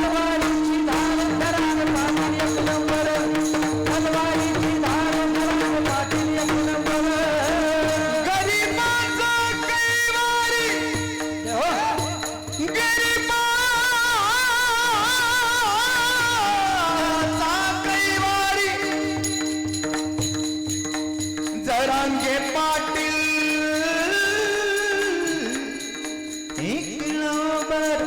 Come on. காஞ்சேப்பாட்டில் நீ கிலோபர்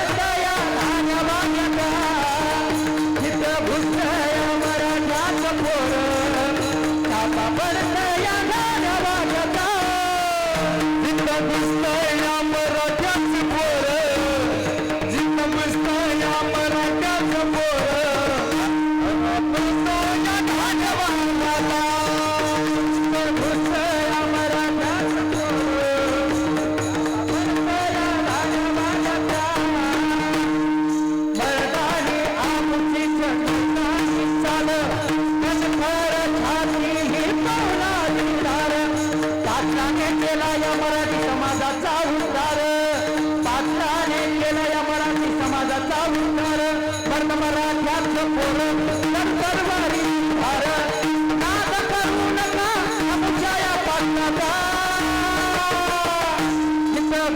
Allah'ım